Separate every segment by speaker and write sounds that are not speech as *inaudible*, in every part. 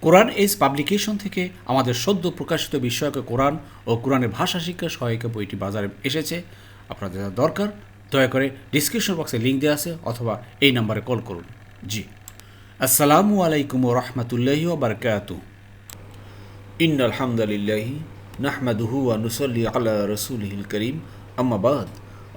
Speaker 1: কোরআন age publication থেকে আমাদের সদ্য প্রকাশিত বিষয়ক কোরআন ও কোরআনের ভাষা শিক্ষা সহায়িকা বইটি বাজারে এসেছে। আপনাদের যা দরকার, দয়া করে ডিসক্রিপশন বক্সে লিঙ্ক দেওয়া আছে অথবা এই নাম্বারে কল করুন। জি। আসসালামু আলাইকুম রহমতুল্লাহি বারকাতু ইন আলহামদুলিল্লাহি নাহমাদুহু ওয়া নুসাল্লি আলা রাসূলিহিল করিম। আম্মা বাদ।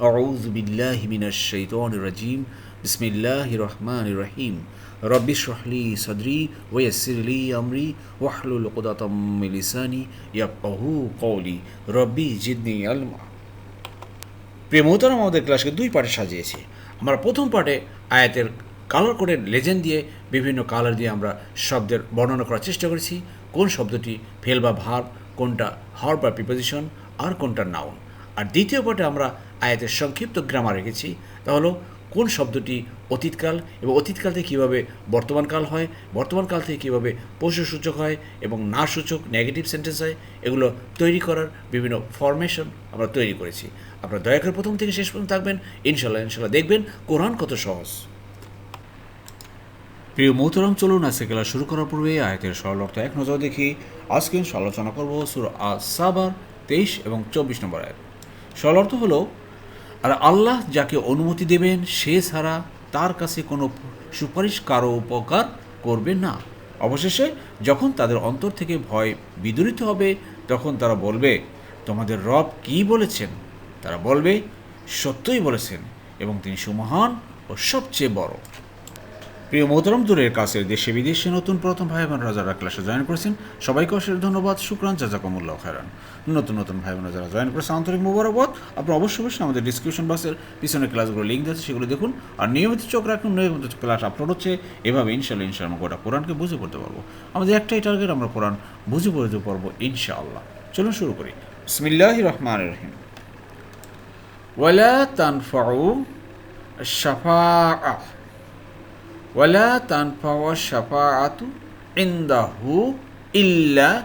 Speaker 1: আউযু বিল্লাহি মিনাশ শাইতানির রাজিম। বিসমিল্লাহির রহমানির রহিম। রব্বি শহলি সদরি ওয়াসিরলি আমরি ওয়াহলুল উকদাতাম মিন লিসানি ইয়াফকাহু কওলি। রব্বি জিদনি আলমা। প্রিয় মোহতারাম, আমাদের ক্লাসকে দুই পার্টে সাজিয়েছি। আমরা প্রথম পার্টে আয়াতের কালার কোডের লেজেন্ড দিয়ে, বিভিন্ন কালার দিয়ে আমরা শব্দের বর্ণনা করার চেষ্টা করেছি। কোন শব্দটি ফেল বা ভার্ব কোনটা হার বা প্রিপোজিশন আর কোনটা নাউন আর দ্বিতীয় পার্টে আমরা আয়াতের সংক্ষিপ্ত গ্রামার রেখেছি তা হলো কোন শব্দটি অতীতকাল এবং অতীতকাল থেকে কীভাবে বর্তমানকাল হয়, বর্তমানকাল থেকে কীভাবে পশুসূচক হয় এবং না সূচক নেগেটিভ সেন্টেন্স হয়, এগুলো তৈরি করার বিভিন্ন ফরমেশন আমরা তৈরি করেছি। আপনারা দয়া করে প্রথম থেকে শেষ পর্যন্ত থাকবেন ইনশাল্লাহ ইনশাল্লাহ দেখবেন কোরআন কত সহজ। প্রিয় মোহতরম, চলুন আজকে খেলা শুরু করার পূর্বে আয়তের সরল অর্থ এক নজর দেখি। আজকে আলোচনা করব সুর সাবার তেইশ এবং চব্বিশ নম্বর আয়াত। সরল অর্থ হলো আর আল্লাহ যাকে অনুমতি দেবেন, সে ছাড়া তার কাছে কোনো সুপারিশ, কারও উপকার করবে না। অবশেষে যখন তাদের অন্তর থেকে ভয় বিদরিত হবে, তখন তারা বলবে, তোমাদের রব কি বলেছেন? তারা বলবে, সত্যই বলেছেন এবং তিনি সুমহান ও সবচেয়ে বড়। প্রিয় মোহতরম দূরের কাছের দেশে বিদেশে নতুন প্রথম ভাই বোনরা যারা ক্লাসে জয়েন করেছেন। সবাইকে অশেষ ধন্যবাদ, শুক্রান, জাজাকমুল্লাহ, খায়রান। নতুন নতুন ভাই বোনরা যারা জয়েন করেছেন আন্তরিক মুবারকবাদ। আপনারা অবশ্যই অবশ্যই আমাদের ডিসক্রিপশন বক্সের পিছনে ক্লাসগুলো লিঙ্ক আছে, সেগুলো দেখুন। আর নিয়মিত চোখ রাখুন, নিয়মিত ক্লাস আপলোড হচ্ছে। এভাবে ইনশাল্লাহ ইনশাল্লাহ গোটা কোরআনকে বুঝে পড়তে পারব। আমাদের একটাই টার্গেট আমরা কোরআন বুঝে পড়তে পারব ইনশাআল্লাহ। চলুন শুরু করি। বিসমিল্লাহ রহমান রহিম। ওয়ালা তানফাউ শাফা ইল্লা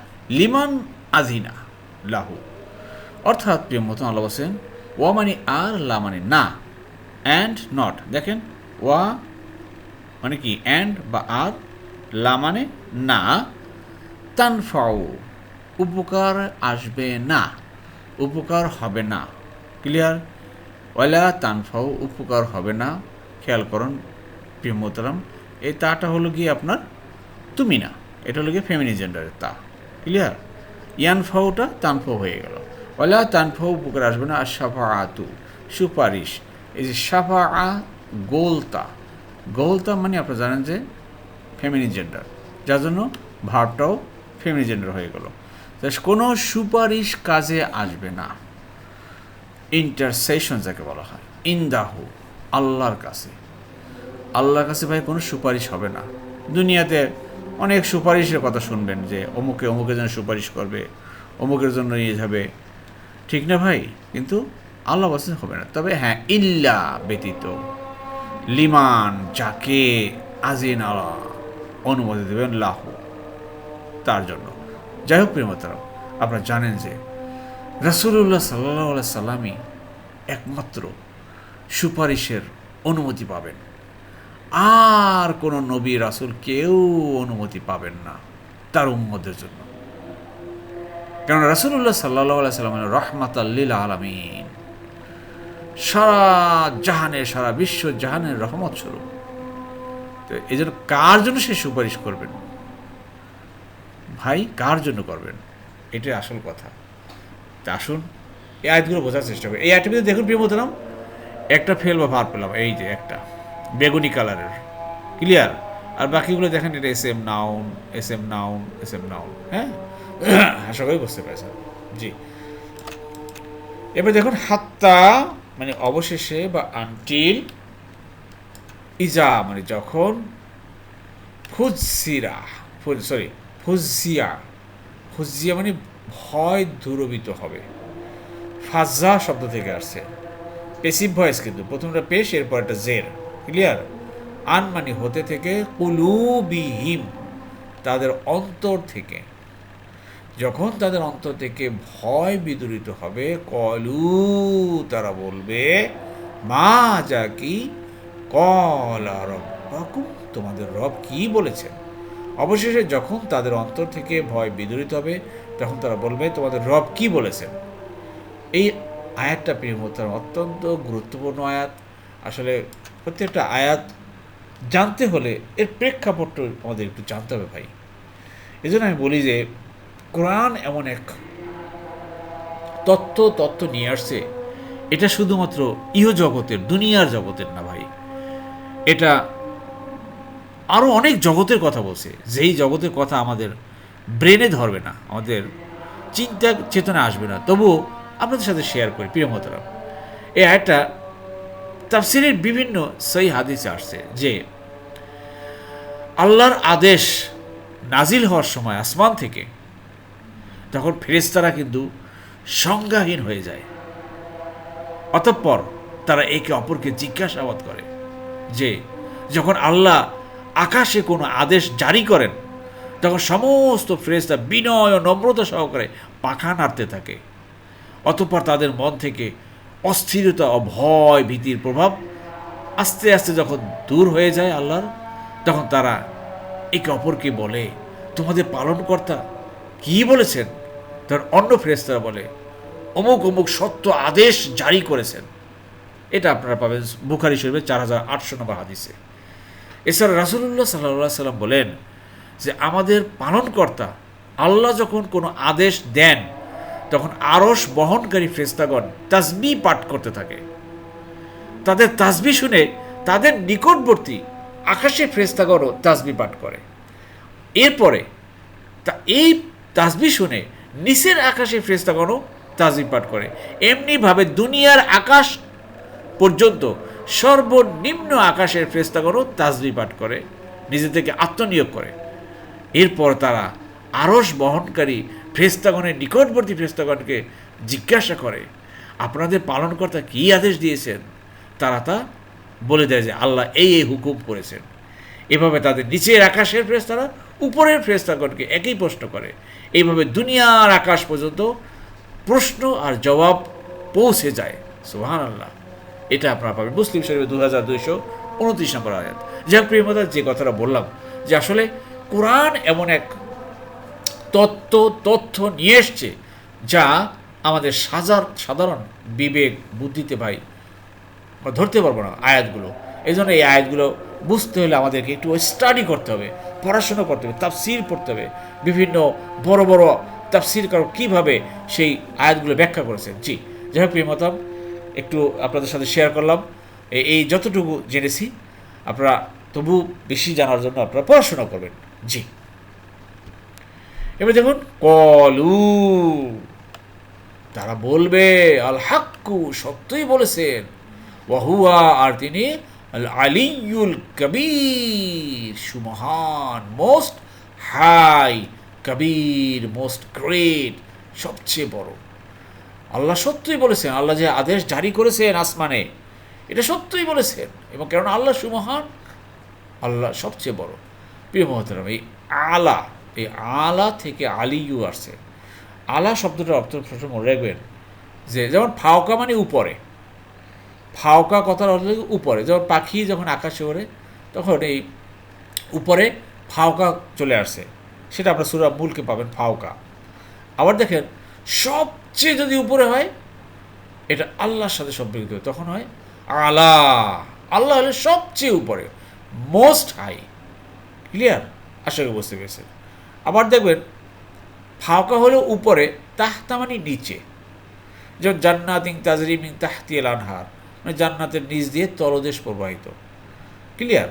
Speaker 1: লাহু অর্থাৎ প্রিয় মতন ওয়া মানে আর লা মানে না অ্যান্ড নট দেখেন, ওয়া মানে কি অ্যান্ড বা আর মানে না। তানফাউ, উপকার আসবে না, উপকার হবে না। ক্লিয়ার? ওয়ালা তানফাও উপকার হবে না। খেয়াল করুন প্রিয় মোহতারাম, এই তাটা হলো গিয়ে আপনার তুমি না এটা হলো গিয়ে ফেমিনি জেন্ডারের তা। ক্লিয়ার ইয়ান ফাউটা তানফাও হয়ে গেল। ওলা তানফাও উপকার আসবে না। আর সাফা আতু সুপারিশ। এই যে সাফা আ গোলতা। গোলতা মানে আপনারা জানেন যে ফেমিনি জেন্ডার যার জন্য ভাবটাও ফেমিনি জেন্ডার হয়ে গেল। কোনো সুপারিশ কাজে আসবে না। ইন্টারসেশন যাকে বলা হয়। ইন্দাহু, আল্লাহর কাছে। আল্লাহর কাছে ভাই কোনো সুপারিশ হবে না। দুনিয়াতে অনেক সুপারিশের কথা শুনবেন যে অমুকে অমুকের জন্য সুপারিশ করবে, অমুকের জন্য নিয়ে যাবে ঠিক না ভাই? কিন্তু আল্লাহ কাছে হবে না। তবে হ্যাঁ ইল্লা ব্যতীত। লিমান যাকে আজিন আল্লাহ অনুমতি দেবেন লাহ। তার জন্য। যাই হোক প্রেমতারাম আপনারা জানেন যে রাসুল্লাহ সাল্লাহ সাল্লামই একমাত্র সুপারিশের অনুমতি পাবেন। আর কোনো নবী, রাসুল কেউ অনুমতি পাবেন না তার উম্মদের জন্য। কারণ রাসুল্লাহ সাল্লাহ সাল্লাম রহমাত আলমিন। সারা জাহানের, সারা বিশ্ব জাহানের রহমত স্বরূপ। তো এই জন্য কার জন্য সে সুপারিশ করবেন? ভাই, কার জন্য করবেন? এটাই আসল কথা। তা আসুন, এই আয়াতগুলো বোঝার চেষ্টা করি। এই আয়াতটিতে দেখুন প্রিয় মতলাম একটা ফেল বা ভার পেলাম, এই যে একটা। বেগুনি কালারের। ক্লিয়ার আর বাকিগুলো দেখেন, এটা S M noun S M noun S M noun হ্যাঁ? *coughs* আশা করি বুঝতে পেরেছেন। জি। এবার দেখুন, হাত্তা মানে অবশেষে বা আনটিল ইজা মানে যখন ফুজিরা সরি ফুজিয়া ফুজিয়া মানে ভয় দূরবিত হবে। ফাজা শব্দ থেকে আসছে। পেসিভ ভয়েস কিন্তু, প্রথমটা পেশ এরপর একটা জের। ক্লিয়ার আন মানে হতে থেকে কুলুবিহিম, তাদের অন্তর থেকে। যখন তাদের অন্তর থেকে ভয় বিদরিত হবে, কলু তারা বলবে, মা যা কি? তোমাদের রব কি বলেছেন? অবশেষে যখন তাদের অন্তর থেকে ভয় বিদরিত হবে, তখন তারা বলবে, তোমাদের রব কি বলেছেন? এই আয়াতটা প্রিয় অত্যন্ত গুরুত্বপূর্ণ আয়াত। আসলে প্রত্যেকটা আয়াত জানতে হলে এর প্রেক্ষাপটটা আমাদের একটু জানতে হবে ভাই। এই জন্য আমি বলি যে, কোরআন এমন এক তত্ত্ব তত্ত্ব নিয়ে আসছে। এটা শুধুমাত্র ইহ জগতের দুনিয়ার জগতের না ভাই। এটা আরও অনেক জগতের কথা বলছে। যেই জগতের কথা আমাদের ব্রেনে ধরবে না, আমাদের চিন্তা চেতনা আসবে না। তবুও আপনাদের সাথে শেয়ার করি, প্রিয় মতরাম এই আয়টা তাফসিরের বিভিন্ন সই হাদিসে আসছে যে আল্লাহর আদেশ নাজিল হওয়ার সময় আসমান থেকে, তখন ফেরেস্তারা কিন্তু সংজ্ঞাহীন হয়ে যায়। অতঃপর তারা একে অপরকে জিজ্ঞাসাবাদ করে যে, যখন আল্লাহ আকাশে কোনো আদেশ জারি করেন, তখন সমস্ত ফ্রেস্তা বিনয় ও নম্রতা সহকারে পাখা নাড়তে থাকে। অতঃপর তাদের মন থেকে অস্থিরতা ও ভয় ভীতির প্রভাব আস্তে আস্তে যখন দূর হয়ে যায় আল্লাহর, তখন তারা একে অপরকে বলে, তোমাদের পালনকর্তা কি বলেছেন? তার অন্য ফেরেস্তারা বলে, অমুক অমুক সত্য আদেশ জারি করেছেন। এটা আপনারা পাবেন বুখারি শরীফের চার হাজার আটশো নম্বর হাদিসে। এছাড়া রাসুল্লাহ সাল্লাহ সাল্লাম বলেন যে, আমাদের পালনকর্তা আল্লাহ যখন কোনো আদেশ দেন তখন আরস বহনকারী ফ্রেস্তাগণ তাজবি পাঠ করতে থাকে। তাদের তাজবি শুনে তাদের নিকটবর্তী আকাশে ফ্রেস্তাগণও তাজবি পাঠ করে। এরপরে তা, এই তাজবি শুনে নিচের আকাশে ফ্রেস্তাগণও তাজবি পাঠ করে। এমনিভাবে দুনিয়ার আকাশ পর্যন্ত সর্বনিম্ন আকাশের ফ্রেস্তাগণও তাজবি পাঠ করে নিজে থেকে আত্মনিয়োগ করে। এরপর তারা আরস বহনকারী ফ্রেস্তাগণের নিকটবর্তী ফ্রেস্তাগণকে জিজ্ঞাসা করে, আপনাদের পালনকর্তা কী আদেশ দিয়েছেন? তারা তা বলে দেয় যে, আল্লাহ এই এই হুকুম করেছেন। এভাবে তাদের নিচের আকাশের ফ্রেস্তারা উপরের ফ্রেস্তাগণকে একই প্রশ্ন করে। এইভাবে দুনিয়ার আকাশ পর্যন্ত প্রশ্ন আর জবাব পৌঁছে যায়। সোহান আল্লাহ এটা আপনারা পাবেন। মুসলিম শরীফে দু হাজার দুইশো উনত্রিশ নম্বর আয়াত। যাক প্রিয়মতা যে কথাটা বললাম যে আসলে কোরআন এমন এক তত্ত্ব, তথ্য নিয়ে এসছে, যা আমাদের সাজার, সাধারণ বিবেক, বুদ্ধিতে ভাই, আমরা ধরতে পারব না আয়াতগুলো। এই জন্য এই আয়াতগুলো বুঝতে হলে আমাদেরকে একটু স্টাডি করতে হবে, পড়াশোনা করতে হবে, তাফসির পড়তে হবে, বিভিন্ন বড় বড় তাফসির কারও কীভাবে সেই আয়াতগুলো ব্যাখ্যা করেছেন। জি, যাই হোক প্রিয়মতাম একটু আপনাদের সাথে শেয়ার করলাম। এই যতটুকু জেনেছি, আপনারা তবু বেশি জানার জন্য আপনারা পড়াশোনা করবেন। জি। এবার দেখুন, কলু। তারা বলবে, আল হাক্কু সত্যই বলেছেন। ওয়াহুয়া, আর তিনি, আল আলিউল কবির সুমহান, মোস্ট হাই কবির, মোস্ট গ্রেট, সবচেয়ে বড়। আল্লাহ সত্যই বলেছেন, আল্লাহ যে আদেশ জারি করেছেন আসমানে, এটা সত্যই বলেছেন। এবং কেননা আল্লাহ সুমহান, আল্লাহ সবচেয়ে বড়। প্রিয় মহতরম এই আলা এই আলা থেকে আলিয়ু আসছে। আলা শব্দটার অর্থ মনে রাখবেন যে, যেমন ফাওকা মানে উপরে। ফাওকা কথার অর্থ উপরে। যেমন পাখি যখন আকাশে ওড়ে, তখন এই উপরে ফাওকা চলে আসছে। সেটা আপনার সুরা মূলকে পাবেন, ফাওকা। আবার দেখেন, সবচেয়ে যদি উপরে হয়, এটা আল্লাহর সাথে সম্পর্কিত। তখন হয় আলা। আল্লাহ হলে সবচেয়ে উপরে, মোস্ট হাই। ক্লিয়ার? আশা করি বুঝতে পেরেছেন। আবার দেখবেন ফাঁকা হলো উপরে তাহতা মানে নিচে। যেমন জান্নাতিং তাজরিমিং তাহতিয়াল আনহার মানে জান্নাতের নিচ দিয়ে তলদেশ প্রবাহিত। ক্লিয়ার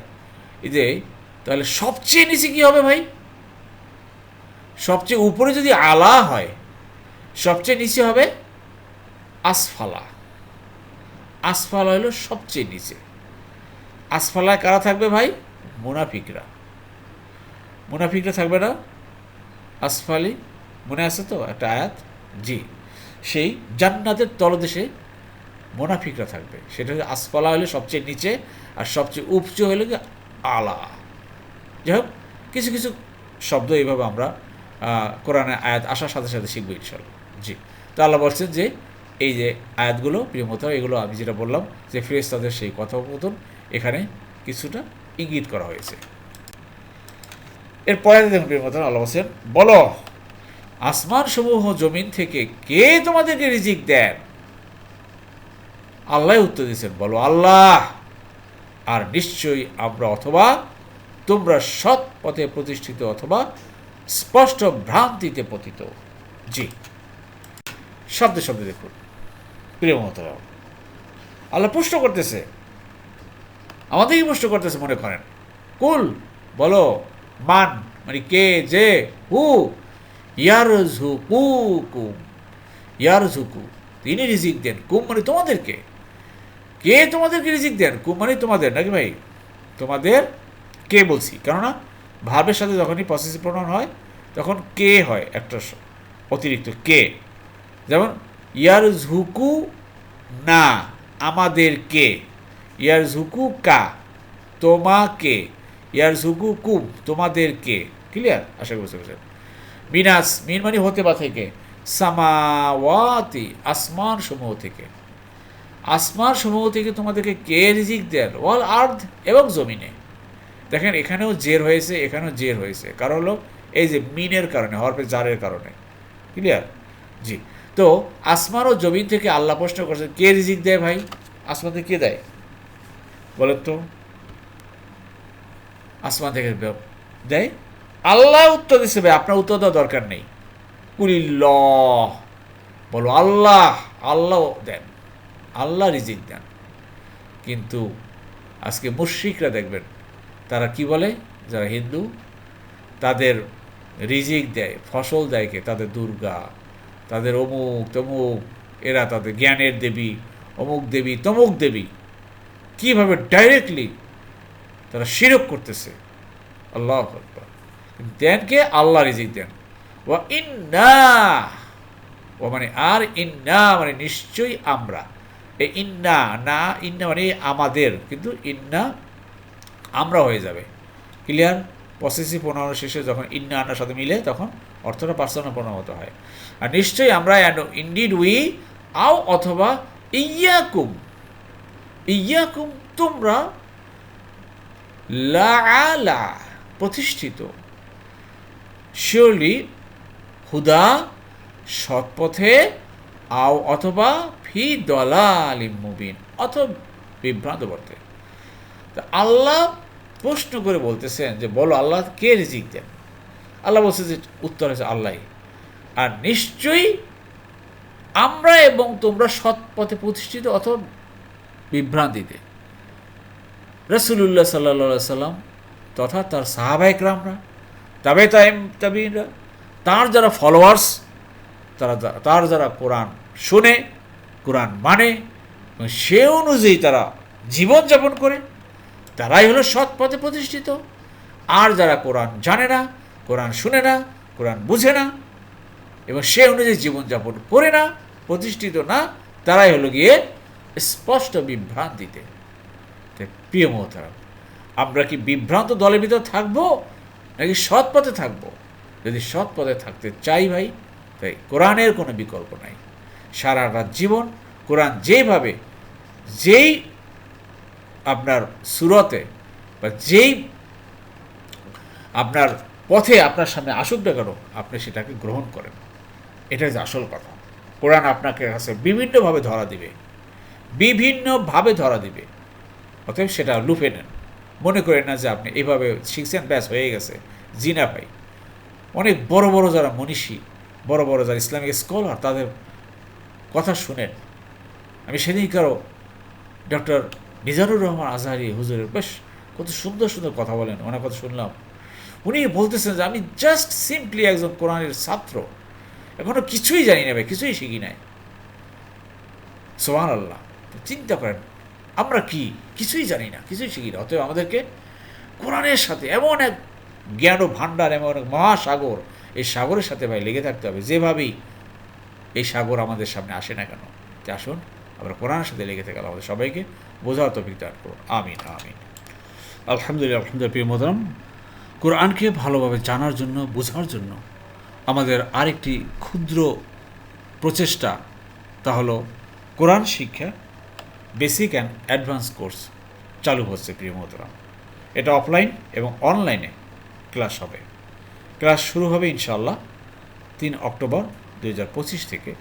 Speaker 1: যে, তাহলে সবচেয়ে নিচে কি হবে ভাই? সবচেয়ে উপরে যদি আলা হয়, সবচেয়ে নিচে হবে আসফালা। আসফালা হলো সবচেয়ে নিচে। আসফালায় কারা থাকবে ভাই? মুনাফিকরা। মুনাফিকরা থাকবে না? আসফালি মনে আছে তো একটা আয়াত? জি। সেই জান্নাতের তলদেশে মোনাফিকরা থাকবে। সেটা হচ্ছে আসফালা হলে সবচেয়ে নিচে আর সবচেয়ে উপচে হলে আলা। যাই হোক, কিছু কিছু শব্দ এইভাবে আমরা কোরআনে আয়াত আসার সাথে সাথে শিখব ইনশাল্লাহ। জি। তো আল্লাহ বলছেন যে, এই যে আয়াতগুলো প্রিয়মতা এগুলো আমি যেটা বললাম যে, ফেরেশতাদের সেই কথোপকথন এখানে কিছুটা ইঙ্গিত করা হয়েছে।
Speaker 2: এরপরে দেখুন প্রিয় মতন আল্লাহ বলছেন, বলো আসমান সমূহ জমিন থেকে কে তোমাদেরকে রিজিক দেন? আল্লাহ উত্তর দিয়েছেন, বলো, আল্লাহ। আর নিশ্চয়ই আমরা অথবা তোমরা সৎ পথে প্রতিষ্ঠিত অথবা স্পষ্ট ভ্রান্তিতে পতিত। জি। শব্দে শব্দে দেখুন। প্রিয় মহতরাম আল্লাহ প্রশ্ন করতেছে। আমাদেরই প্রশ্ন করতেছে মনে করেন। কুল, বলো মান মানে কে, যে, হু ইয়ার ঝুকু কুম ইয়ার ঝুকু তিনি রিজিক দেন, কুম মানে তোমাদেরকে। কে তোমাদেরকে রিজিক দেন, কুম মানে তোমাদের, নাকি ভাই? তোমাদের কে বলছি, কেননা ভাবের সাথে যখনই পসেসিভ প্রণয়ন হয়, তখন কে হয় একটা অতিরিক্ত কে। যেমন ইয়ার ঝুকু না, আমাদের কে। ইয়ার ঝুকু কা, তোমাকে। ইয়ার ঝুকু কুম তোমাদের কে ক্লিয়ার আশা করি বুঝতে মিনাস, মিন মানে হতে বা থেকে। সামাওয়াতি, আসমান সমূহ থেকে। আসমান সমূহ থেকে তোমাদেরকে কে রিজিক দেন? ওয়াল আর্থ এবং জমিনে। দেখেন, এখানেও জের হয়েছে, এখানেও জের হয়েছে। কারণ হলো, এই যে মিনের কারণে, হরফে জারের কারণে। ক্লিয়ার জি। তো, আসমান ও জমিন থেকে আল্লাহ প্রশ্ন করছে কে রিজিক দেয় ভাই? আসমান থেকে কে দেয়? বলেন তো। আসমান থেকে দেয় আল্লাহ উত্তর দিচ্ছে আপনার উত্তর দেওয়া দরকার নেই। কুলিল্ল বলো আল্লাহ আল্লাহ দেন, আল্লাহ রিজিক দেন। কিন্তু আজকে মুশ্রিকরা দেখবেন, তারা কি বলে? যারা হিন্দু, তাদের রিজিক দেয়, ফসল দেয় কে? তাদের দুর্গা, তাদের অমুক, তমুক, এরা তাদের জ্ঞানের দেবী, অমুক দেবী, তমুক দেবী। কীভাবে ডাইরেক্টলি তারা শিরক করতেছে। আল্লাহ আকবার। দেন কে? আল্লাহ রিজিক দেন। ও ইন্না ও মানে আর ইন্না মানে নিশ্চয়ই আমরা। এই ইন্না, না, ইন্না মানে আমাদের, কিন্তু ইন্না আমরা হয়ে যাবে। ক্লিয়ার? পসেসিভ প্রণাম শেষে যখন ইন্না আন্নার সাথে মিলে, তখন অর্থটা পার্সোনাল প্রণামত হয়। আর নিশ্চয়ই আমরা ইন্ডিড উই আও অথবা ইয়াকুম ইয়াকুম, তোমরা লা প্রতিষ্ঠিত। শিওরলি, হুদা, সৎপথে, আও অথবা ফি দলালিম মুবিন, অথবা বিভ্রান্ত বর্তে আল্লাহ প্রশ্ন করে বলতেছেন যে, বলো আল্লাহ কে রিজিক দেন? আল্লাহ বলছে যে, উত্তর হচ্ছে আল্লাহ আর নিশ্চয়ই আমরা এবং তোমরা সৎ পথে প্রতিষ্ঠিত অথবা বিভ্রান্তিতে। রসুল্লাহ সাল্লা সাল্লাম তথা তার সাহাবাহিকরামরা তবে তাইম তাবিনরা, তার যারা ফলোয়ার্স তারা তার যারা কোরআন শুনে, কোরআন মানে সে অনুযায়ী তারা জীবনযাপন করে, তারাই হলো সৎ পথে প্রতিষ্ঠিত। আর যারা কোরআন জানে না, কোরআন শুনে না, কোরআন বুঝে না, এবং সে অনুযায়ী জীবনযাপন করে না, প্রতিষ্ঠিত না, তারাই হলো গিয়ে স্পষ্ট বিভ্রান্তিতে। প্রিয় মহতারাম, আমরা কি বিভ্রান্ত দলের ভিতর থাকব নাকি সৎ পথে থাকব? যদি সৎ পথে থাকতে চাই ভাই, তাই কোরআনের কোনো বিকল্প নাই। সারা রাত জীবন কোরআন যেইভাবে, যেই আপনার সুরতে বা যেই আপনার পথে আপনার সামনে আসুক না কেন, আপনি সেটাকে গ্রহণ করেন। এটাই যে আসল কথা। কোরআন আপনাকে কাছে বিভিন্নভাবে ধরা দিবে। বিভিন্নভাবে ধরা দিবে। অতএব সেটা লুপে নেন। মনে করেন না যে আপনি এইভাবে শিখছেন ব্যাস হয়ে গেছে, জি না ভাই। অনেক বড় বড় যারা মনীষী, বড় বড় যারা ইসলামিক স্কলার, তাদের কথা শুনেন। আমি সেদিন কারও ডক্টর মিজানুর রহমান আজহারি হুজুরের, বেশ কত সুন্দর সুন্দর কথা বলেন, ওনার কথা শুনলাম। উনি বলতেছেন যে, আমি জাস্ট সিম্পলি একজন কোরআনের ছাত্র। এখনও কিছুই জানি না ভাই, কিছুই শিখি নাই। সোহান আল্লাহ চিন্তা করেন আমরা কি? কিছুই জানি না, কিছুই শিখি না। অতএব আমাদেরকে কোরআনের সাথে এমন এক জ্ঞান ও ভাণ্ডার, এমন এক মহাসাগর, এই সাগরের সাথে ভাই লেগে থাকতে হবে। যেভাবেই এই সাগর আমাদের সামনে আসে না কেন, তে আসুন, আমরা কোরআনের সাথে লেগে থাকলে আমাদের সবাইকে বোঝার তো দান করুন। আমিন আমিন।
Speaker 1: আলহামদুলিল্লাহ আলহামদুলিল্লাহ, প্রিয় মোহতারাম, কোরআনকে ভালোভাবে জানার জন্য, বোঝার জন্য আমাদের আরেকটি ক্ষুদ্র প্রচেষ্টা, তা হলো কোরআন শিক্ষা বেসিক অ্যান্ড অ্যাডভান্স কোর্স চালু হচ্ছে প্রিয় মোহতারাম এটা অফলাইন এবং অনলাইনে ক্লাস হবে।
Speaker 2: ক্লাস শুরু হবে ইনশাল্লাহ তিন অক্টোবর দুই হাজার পঁচিশ থেকে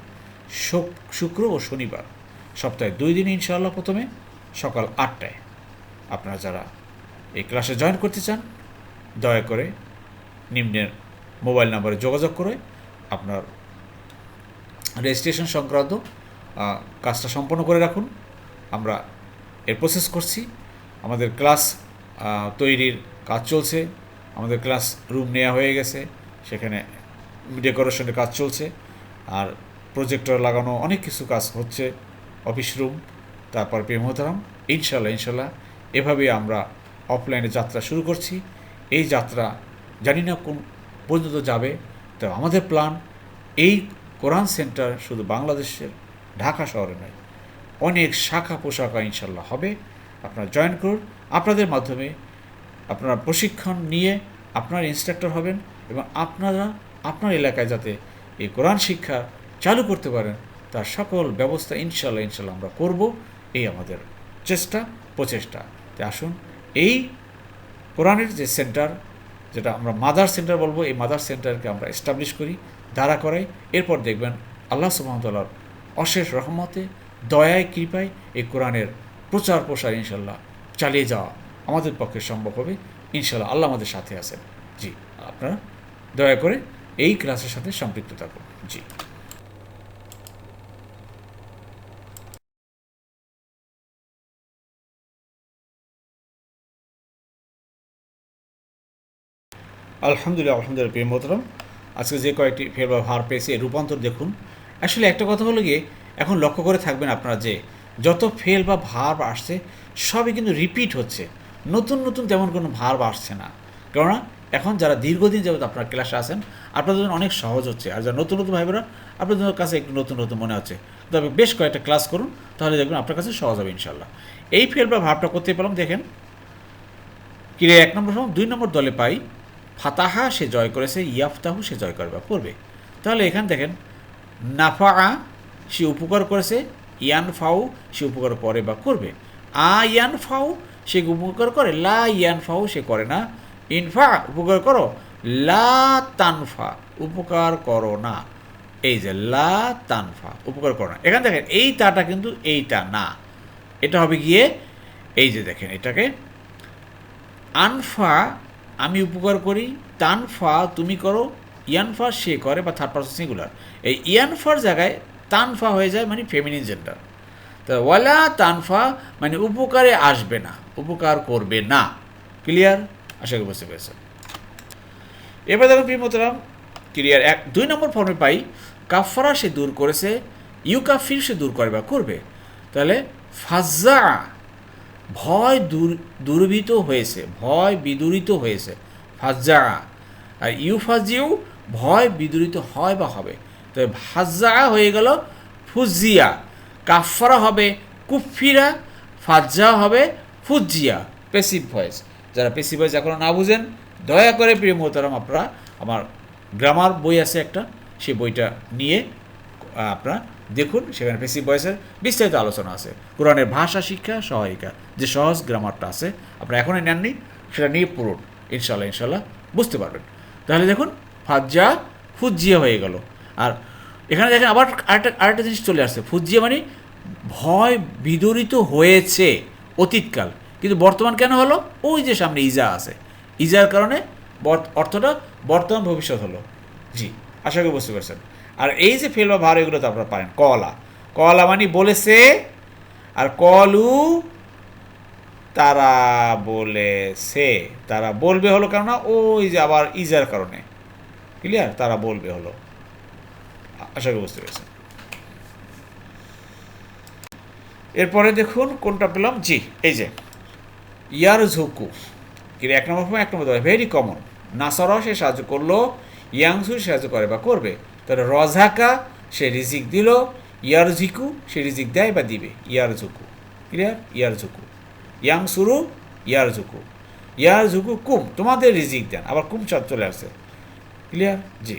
Speaker 2: শুক- শুক্র ও শনিবার। সপ্তাহে দুই দিন ইনশাআল্লাহ প্রথমে, সকাল আটটায়। আপনারা যারা এই ক্লাসে জয়েন করতে চান, দয়া করে নিম্নের মোবাইল নম্বরে যোগাযোগ করে আপনার রেজিস্ট্রেশন সংক্রান্ত কাজটা সম্পন্ন করে রাখুন। আমরা এর প্রসেস করছি। আমাদের ক্লাস তৈরির কাজ চলছে। আমাদের ক্লাস রুম নেওয়া হয়ে গেছে। সেখানে ডেকোরেশনের কাজ চলছে। আর প্রজেক্টর লাগানো অনেক কিছু কাজ হচ্ছে। অফিস রুম তারপর প্রেমহতারাম। ইনশাল্লাহ ইনশাল্লাহ এভাবে আমরা অফলাইনে যাত্রা শুরু করছি। এই যাত্রা জানি না কোন পর্যন্ত যাবে। তো আমাদের প্ল্যান এই কোরআন সেন্টার শুধু বাংলাদেশের, ঢাকা শহরে নয়। অনেক শাখা পোশাকা ইনশাল্লাহ হবে, আপনারা জয়েন করুন। আপনাদের মাধ্যমে আপনারা প্রশিক্ষণ নিয়ে আপনার ইনস্ট্রাক্টর হবেন এবং আপনারা আপনার এলাকায় যাতে এই কোরআন শিক্ষা চালু করতে পারেন, তার সকল ব্যবস্থা ইনশাল্লাহ ইনশাল্লাহ আমরা করব। এই আমাদের চেষ্টা, প্রচেষ্টা। তাই আসুন, এই কোরআনের যে সেন্টার যেটা আমরা মাদার সেন্টার বলব, এই মাদার সেন্টারকে আমরা এস্টাবলিশ করি, দাঁড়া করাই। এরপর দেখবেন আল্লাহ সুবাহতাল্লাহর অশেষ রহমতে দয়ায়, কৃপায় এই কোরআনের প্রচার প্রসার ইনশাল্লাহ চালিয়ে যাওয়া আমাদের পক্ষে সম্ভব হবে। ইনশাল্লাহ আল্লাহ আমাদের সাথে আছেন। জি, আপনারা দয়া করে এই ক্লাসের সাথে সম্পৃক্ত থাকুন। জি। আলহামদুলিল্লাহ আলহামদুলিল্লাহ, প্রিয় মোহতরম। আজকে যে কয়েকটি ফের বা ভার পেয়েছে রূপান্তর দেখুন। আসলে একটা কথা হলো গিয়ে এখন লক্ষ্য করে থাকবেন আপনারা যে যত ফেল বা ভার আসছে, সবই কিন্তু রিপিট হচ্ছে। নতুন নতুন তেমন কোনো ভার আসছে না। কেননা, এখন যারা দীর্ঘদিন যাবত আপনার ক্লাসে আসেন আপনাদের জন্য অনেক সহজ হচ্ছে। আর যারা নতুন নতুন ভাইবেরা আপনাদের কাছে একটু নতুন নতুন মনে হচ্ছে। তবে বেশ কয়েকটা ক্লাস করুন, তাহলে দেখবেন আপনার কাছে সহজ হবে ইনশাল্লাহ এই ফেল বা ভাবটা করতে পারলাম দেখেন। কিরে এক নম্বর সময় দুই নম্বর দলে পাই, ফাতাহা সে জয় করেছে, ইয়াফতাহু সে জয় করবে করবে তাহলে এখানে দেখেন নাফা সে উপকার করেছে, ইয়ান ফাউ, সে উপকার করে বা করবে। আ ইয়ান ফাউ, সে উপকার করে, লা ইয়ান ফাউ, সে করে না। ইনফা উপকার করো। লা তানফা উপকার করো না। এই যে লা তানফা উপকার করো না। এখানে দেখেন, এই তাটা কিন্তু এইটা না। এটা হবে গিয়ে, এই যে দেখেন এটাকে আনফা আমি উপকার করি তানফা তুমি করো ইয়ানফা সে করে, বা থার্ড পার্সন সিঙ্গুলার এই ইয়ানফার জায়গায় তানফা হয়ে যায় মানে ফেমিনিন জেন্ডার তো ওয়ালা তানফা মানে উপকারে আসবে না, উপকার করবে না। ক্লিয়ার আশা করি বুঝতে পেরেছেন। এবার দেখুন প্রিমতরাম ক্লিয়ার এক, দুই নম্বর ফর্মে পাই কাফারা সে দূর করেছে, ইউকাফির সে দূর করে বা করবে। তাহলে ফাজ্জা, ভয় দূর দুর্বৃত হয়েছে, ভয় বিদূরিত হয়েছে, ফাজ্জা। আর ইউফাজিউ, ভয় বিদূরিত হয় বা হবে। তো ফাজ্জা হয়ে গেল ফুজিয়া। কাফারা হবে কুফিরা ফাজ্জা হবে ফুজিয়া পেসিভ ভয়েস যারা পেসিভ ভয়েস এখনও না বুঝেন, দয়া করে প্রিয় মোহতারাম, আপনারা আমার গ্রামার বই আছে একটা সেই বইটা নিয়ে আপনারা দেখুন, সেখানে পেসিভ ভয়েসের বিস্তারিত আলোচনা আছে। কোরআনের ভাষা শিক্ষা, সহায়িকা, যে সহজ গ্রামারটা আছে, আপনারা এখনই নেননি, সেটা নিয়ে পড়ুন। ইনশাল্লাহ ইনশাল্লাহ বুঝতে পারবেন। তাহলে দেখুন, ফাজ্জা ফুজিয়া হয়ে গেল। আর এখানে দেখেন আবার আরেকটা আরেকটা জিনিস চলে আসছে। ফুজিয়া মানে ভয় বিদরিত হয়েছে অতীতকাল। কিন্তু বর্তমান কেন হলো? ওই যে সামনে ইজা আছে। ইজার কারণে অর্থটা বর্তমান ভবিষ্যৎ হলো। জি, আশা করি বুঝতে পারছেন। আর এই যে ফেল বা ভার, এগুলো তো আপনারা পারেন। কলা। কলা মানে বলেছে, আর কলু তারা বলেছে। তারা বলবে হলো কেননা, ওই যে আবার ইজার কারণে। ক্লিয়ার? তারা বলবে হলো। আশা করি বুঝতে পেরেছেন। এরপরে দেখুন কোনটা পেলাম? জি, এই যে। ইয়ার ঝুকু কিন্তু এক নম্বর এক নম্বর ভেরি কমন নাসারা সে সাহায্য করল ইয়াংসু সাহায্য করে বা করবে। তাহলে রজাকা সে রিজিক দিল ইয়ার ঝিকু সে রিজিক দেয় বা দিবে। ইয়ার ঝুকু ক্লিয়ার ইয়ার ঝুকু ইয়াংসুরু ইয়ার ঝুকু ইয়ার ঝুকু কুম, তোমাদের রিজিক দেন। আবার কুম চাঁদ চলে আসে ক্লিয়ার জি।